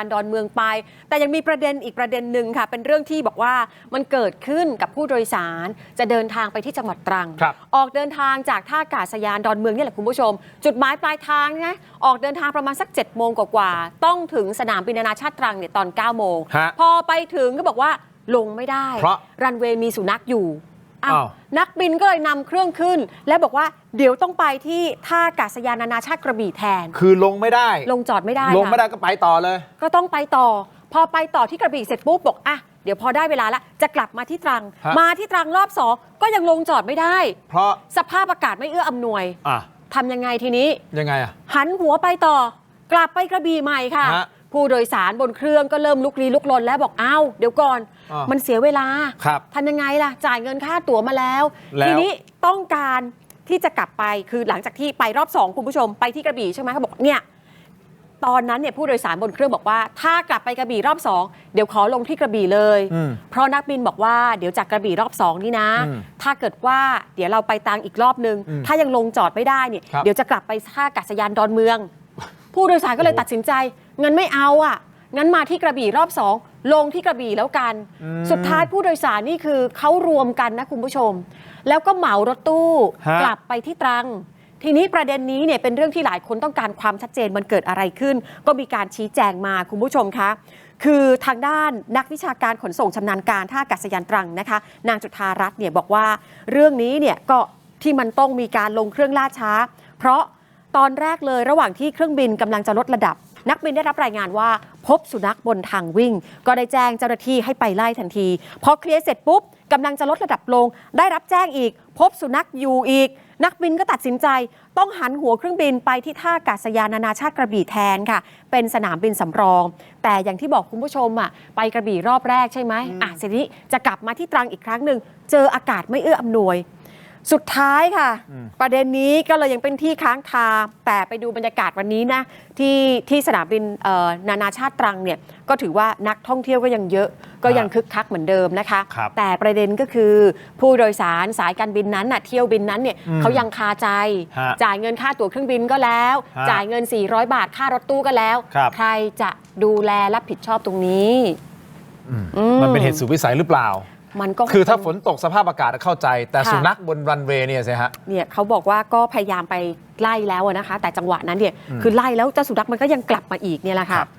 อันดอนเมืองไป แต่ยังมีประเด็นอีกประเด็นหนึ่งค่ะ เป็นเรื่องที่บอกว่ามันเกิดขึ้นกับผู้โดยสารจะเดินทางไปที่จังหวัดตรัง ครับออกเดินทางจากท่าอากาศยานดอนเมืองนี่แหละคุณผู้ชม จุดหมายปลายทางนะออกเดินทางประมาณสัก7จ็ดโมงกว่าๆต้องถึงสนามบินนานาชาติตรังเนี่ยตอน9ก้าโมงฮะพอไปถึงก็บอกว่าลงไม่ได้เพราะ รันเวย์มีสุนัขอยู่ อ้าวอ้าวนักบินก็เลยนำเครื่องขึ้น และบอกว่าเดี๋ยวต้องไปที่ท่าอากาศยานนานาชาติกระบี่แทน คือลงไม่ได้ ลงจอดไม่ได้ลงไม่ค่ะได้ก็ไปต่อเลย ก็ต้องไปต่อ พอไปต่อที่กระบี่เสร็จปุ๊บบอกอะเดี๋ยวพอได้เวลาแล้วจะกลับมาที่ตรัง ฮะ มาที่ตรังรอบสองก็ยังลงจอดไม่ได้ เพราะสภาพอากาศไม่เอื้ออำนวยอะทำยังไงทีนี้ ยังไงอะ หันหัวไปต่อ กลับไปกระบี่ใหม่ค่ะ ฮะ ผู้โดยสารบนเครื่องก็เริ่มลุกลี้ลุกลนแล้วบอกอ้าวเดี๋ยวก่อน อ่ามัมันเสียเวลาครับทำยังไงล่ะ จ่ายเงินค่าตั๋วมาแล้ว แล้ว ทีนี้ต้องการที่จะกลับไปคือหลังจากที่ไปรอบสองคุณผู้ชมไปที่กระบี่ใช่ไหมเขาบอกเนี่ย ตอนนั้นเนี่ยผู้โดยสารบนเครื่องบอกว่า ถ้ากลับไปกระบี่รอบสองเดี๋ยวขอลงที่กระบี่เลย อืมเพราะนักบินบอกว่าเดี๋ยวจากกระบี่รอบสองนี่นะ อืมถ้าเกิดว่าเดี๋ยวเราไปตังอีกรอบนึง อืมถ้ายังลงจอดไม่ได้เนี่ยครับ เดี๋ยวจะกลับไปท่าอากาศยานดอนเมือง ผู้โดยสารก็เลยตัดสินใจ งั้นไม่เอาอะ งั้นมาที่กระบี่รอบสองลงที่กระบี่แล้วกัน อืมสุดท้ายผู้โดยสารนี่คือเขารวมกันนะคุณผู้ชม แล้วก็เหมารถตู้ฮะ กลับไปที่ตรัง ทีนี้ประเด็นนี้เนี่ยเป็นเรื่องที่หลายคนต้องการความชัดเจนมันเกิดอะไรขึ้น ก็มีการชี้แจงมาคุณผู้ชมคะ คือทางด้านนักวิชาการขนส่งชำนาญการท่าอากาศยานตรังนะคะ นางจุธารัตน์เนี่ยบอกว่าเรื่องนี้เนี่ยก็ที่มันต้องมีการลงเครื่องล่าช้า เพราะตอนแรกเลยระหว่างที่เครื่องบินกำลังจะลดระดับ นักบินได้รับรายงานว่า พบสุนัขบนทางวิ่ง ก็ได้แจ้งเจ้าหน้าที่ให้ไปไล่ทันที พอเคลียร์เสร็จปุ๊บกำลังจะลดระดับลง ได้รับแจ้งอีก พบสุนัขอยู่อีก นักบินก็ตัดสินใจ ต้องหันหัวเครื่องบินไปที่ท่าอากาศยานนานาชาติกระบี่แทนค่ะ เป็นสนามบินสำรอง แต่อย่างที่บอกคุณผู้ชมอะไปกระบี่รอบแรกใช่ไหมอะทีนี้จะกลับมาที่ตรังอีกครั้งหนึ่งเจออากาศไม่เอื้ออำนวย สุดท้ายค่ะอืมประเด็นนี้ก็เลยยังเป็นที่ค้างคา แต่ไปดูบรรยากาศวันนี้นะที่ที่สนามบินเอ่อนานาชาติตรังเนี่ยก็ถือว่านักท่องเที่ยวก็ยังเยอะก็ยังคึกคักเหมือนเดิมนะคะครับแต่ประเด็นก็คือ ผู้โดยสารสายการบินนั้นน่ะเที่ยวบินนั้นเนี่ยอืมเขายังคาใจฮะจ่ายเงินค่าตั๋วเครื่องบินก็แล้วฮะจ่ายเงิน 400 บาทค่ารถตู้ก็แล้วครับใครจะดูแลรับผิดชอบตรงนี้อืมอืมมันเป็นเหตุสุดวิสัยหรือเปล่า มันก็คือถ้าฝนตกสภาพอากาศเข้าใจ แต่ค่ะสุนัขบนรันเวย์เนี่ยสิฮะเนี่ยเขาบอกว่าก็พยายามไปไล่แล้วอะนะคะ แต่จังหวะนั้นเนี่ยอืมคือไล่แล้วเจ้าสุนัขมันก็ยังกลับมาอีกเนี่ยแหละค่ะครับ